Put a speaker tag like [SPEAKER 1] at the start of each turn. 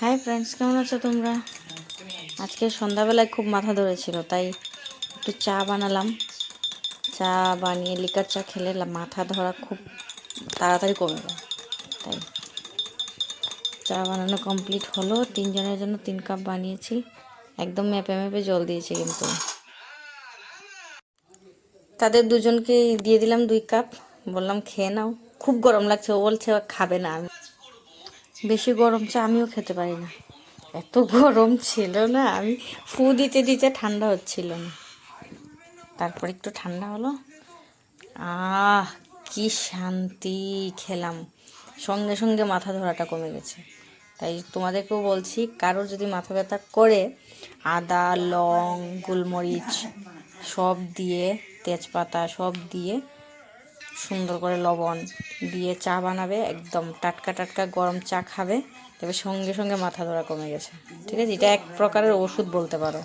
[SPEAKER 1] Hi friends কেমন আছো তোমরা? আজকে সন্ধ্যাবেলায় খুব মাথা ধরেছিল, তাই একটু চা বানালাম। চা বানিয়ে লিকার চা খেলে মাথা ধরা খুব তাড়াতাড়ি কমে যায়, তাই। চা বানানো কমপ্লিট হলো, তিনজনের জন্য তিন কাপ বানিয়েছি। একদম মেপে মেপে জল দিয়েছি কিন্তু। তাদের দুজনকে দিয়ে দিলাম দুই কাপ বললাম খেয়ে নাও। খুব গরম লাগছে, ও বলছে খাবে না আমি। বেশি গরম চা আমিও খেতে পারি না। এত গরম ছিল না, আমি ফু দিতে দিতে ঠান্ডা হচ্ছিল না। তারপর একটু ঠান্ডা হলো। আহ, কি শান্তি খেলাম। সঙ্গে সঙ্গে মাথা ধরাটা কমে গেছে। তাই তোমাদেরকেও বলছি, কারোর যদি মাথা ব্যথা করে, আদা, লং, গোলমরিচ সব দিয়ে, তেজপাতা সব দিয়ে সুন্দর করে লবণ দিয়ে চা বানাবে, একদম টাটকা টাটকা গরম চা খাবে, তবে সঙ্গে সঙ্গে মাথা ধরা কমে গেছে। ঠিক আছে? এটা এক প্রকারের ওষুধ বলতে পারো।